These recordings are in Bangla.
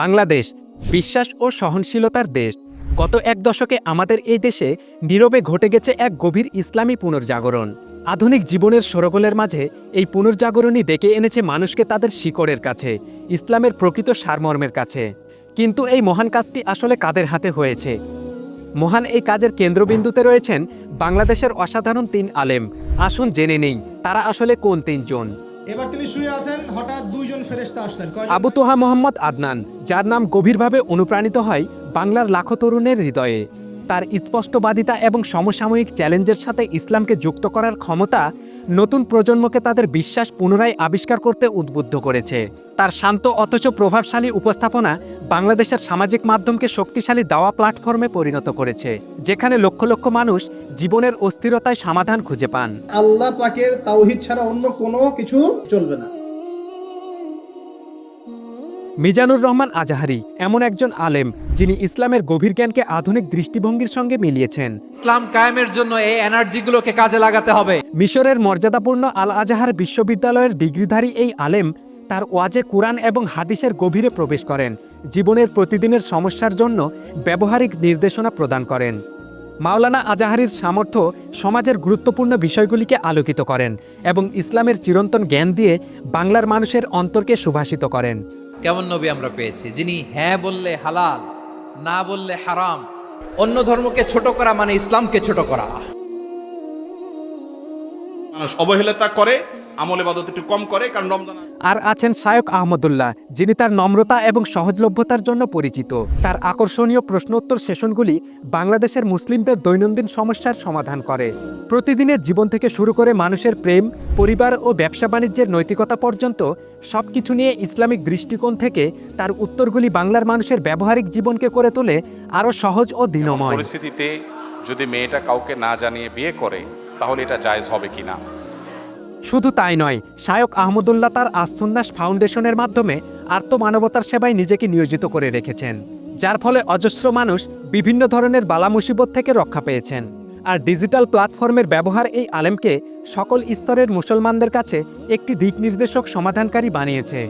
বাংলাদেশ বিশ্বাস ও সহনশীলতার দেশ। গত এক দশকে আমাদের এই দেশে নীরবে ঘটে গেছে এক গভীর ইসলামী পুনর্জাগরণ। আধুনিক জীবনের সরগোলের মাঝে এই পুনর্জাগরণই ডেকে এনেছে মানুষকে তাদের শিকড়ের কাছে, ইসলামের প্রকৃত সারমর্মের কাছে। কিন্তু এই মহান কাজটি আসলে কাদের হাতে হয়েছে? মহান এই কাজের কেন্দ্রবিন্দুতে রয়েছেন বাংলাদেশের অসাধারণ তিন আলেম। আসুন জেনে নেই, তারা আসলে কোন তিনজন? এবার তিনি শুয়ে আছেন, হঠাৎ দুইজন আসলেন। আবু তোহা মোহাম্মদ আদনান, যার নাম গভীরভাবে অনুপ্রাণিত হয় বাংলার লাখো তরুণের হৃদয়ে। তার স্পষ্টবাদিতা এবং সমসাময়িক চ্যালেঞ্জের সাথে ইসলামকে যুক্ত করার ক্ষমতা নতুন প্রজন্মকে তাদের বিশ্বাস পুনরায় আবিষ্কার করতে উদ্বুদ্ধ করেছে। তার শান্ত অথচ প্রভাবশালী উপস্থাপনা বাংলাদেশের সামাজিক মাধ্যমকে শক্তিশালী দাওয়া প্ল্যাটফর্মে পরিণত করেছে, যেখানে লক্ষ লক্ষ মানুষ জীবনের অস্থিরতায় সমাধান খুঁজে পান। আল্লাহ পাকের তাওহিদ ছাড়া অন্য কোনো কিছু চলবে না। মিজানুর রহমান আজাহারি এমন একজন আলেম যিনি ইসলামের গভীর জ্ঞানকে আধুনিক দৃষ্টিভঙ্গির সঙ্গে মিলিয়েছেন। ইসলাম কায়েমের জন্য এই এনার্জিগুলোকে কাজে লাগাতে হবে। মিশরের মর্যাদাপূর্ণ আল আজাহার বিশ্ববিদ্যালয়ের ডিগ্রিধারী এই আলেম তার ওয়াজে কুরআন এবং হাদিসের গভীরে প্রবেশ করেন জীবনের প্রতিদিনের সমস্যার জন্য ব্যবহারিক নির্দেশনা প্রদান করেন। মাওলানা আজাহারির সামর্থ্য সমাজের গুরুত্বপূর্ণ বিষয়গুলিকে আলোকিত করেন এবং ইসলামের চিরন্তন জ্ঞান দিয়ে বাংলার মানুষের অন্তরকে সুভাষিত করেন। কেমন নবী আমরা পেয়েছি? যিনি হ্যাঁ বললে হালাল, না বললে হারাম, অন্য ধর্মকে ছোট করা মানে ইসলামকে ছোট করা। মানুষ অবহেলতা করে, আমলে বাদত একটু কম করে, কারণ রমজান আর আছেন শায়ক আহমদুল্লাহ, যিনি তার নম্রতা এবং সহজলভ্যতার জন্য পরিচিত। তার আকর্ষণীয় প্রশ্নোত্তর সেশনগুলি বাংলাদেশের মুসলিমদের দৈনন্দিন সমস্যার সমাধান করে। প্রতিদিনের জীবন থেকে শুরু করে মানুষের প্রেম, পরিবার ও ব্যবসা বাণিজ্যের নৈতিকতা পর্যন্ত সব কিছু নিয়ে ইসলামিক দৃষ্টিকোণ থেকে তার উত্তরগুলি বাংলার মানুষের ব্যবহারিক জীবনকে করে তোলে আরও সহজ ও দিনময়। পরিস্থিতিতে যদি মেয়েটা কাউকে না জানিয়ে বিয়ে করে, তাহলে এটা জায়জ হবে কিনা? শুধু তাই নয় শায়ক আহমদুল্লাহ তার আস্তুন্নাস ফাউন্ডেশনের মাধ্যমে আত্মমানবতার সেবায় নিজেকে নিয়োজিত করে রেখেছেন, যার ফলে অজস্র মানুষ বিভিন্ন ধরনের বালা মুসিবত থেকে রক্ষা পেয়েছেন। আর ডিজিটাল প্ল্যাটফর্মের ব্যবহার এই আলেমকে সকল স্তরের মুসলমানদের কাছে একটি দিক নির্দেশক সমাধানকারী বানিয়েছে।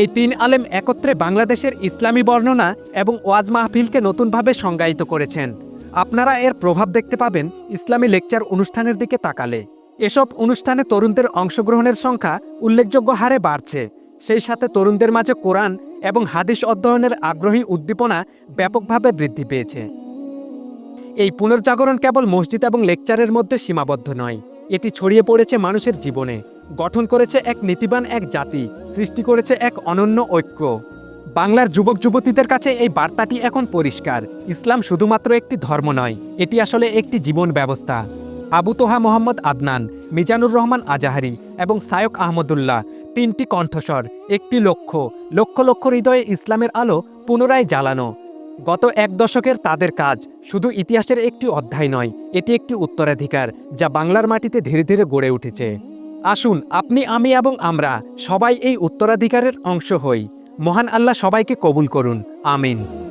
এই তিন আলেম একত্রে বাংলাদেশের ইসলামী বর্ণনা এবং ওয়াজ মাহফিলকে নতুনভাবে সংজ্ঞায়িত করেছেন। আপনারা এর প্রভাব দেখতে পাবেন ইসলামী লেকচার অনুষ্ঠানের দিকে তাকালে। এসব অনুষ্ঠানে তরুণদের অংশগ্রহণের সংখ্যা উল্লেখযোগ্য হারে বাড়ছে। সেই সাথে তরুণদের মাঝে কোরআন এবং হাদিস অধ্যয়নের আগ্রহী উদ্দীপনা ব্যাপকভাবে বৃদ্ধি পেয়েছে। এই পুনর্জাগরণ কেবল মসজিদ এবং লেকচারের মধ্যে সীমাবদ্ধ নয়, এটি ছড়িয়ে পড়েছে মানুষের জীবনে। গঠন করেছে এক নীতিবান এক জাতি, সৃষ্টি করেছে এক অনন্য ঐক্য। বাংলার যুবক যুবতীদের কাছে এই বার্তাটি এখন পরিষ্কার। ইসলাম শুধুমাত্র একটি ধর্ম নয়, এটি আসলে একটি জীবন ব্যবস্থা। আবু তোহা মোহাম্মদ আদনান, মিজানুর রহমান আজাহারি এবং সায়ক আহমদুল্লাহ, তিনটি কণ্ঠস্বর, একটি লক্ষ্য, লক্ষ লক্ষ হৃদয়ে ইসলামের আলো পুনরায় জ্বালানো। গত এক দশকের তাদের কাজ শুধু ইতিহাসের একটি অধ্যায় নয়, এটি একটি উত্তরাধিকার যা বাংলার মাটিতে ধীরে ধীরে গড়ে উঠেছে। আসুন, আপনি, আমি এবং আমরা সবাই এই উত্তরাধিকারের অংশ হই। মহান আল্লাহ সবাইকে কবুল করুন। আমিন।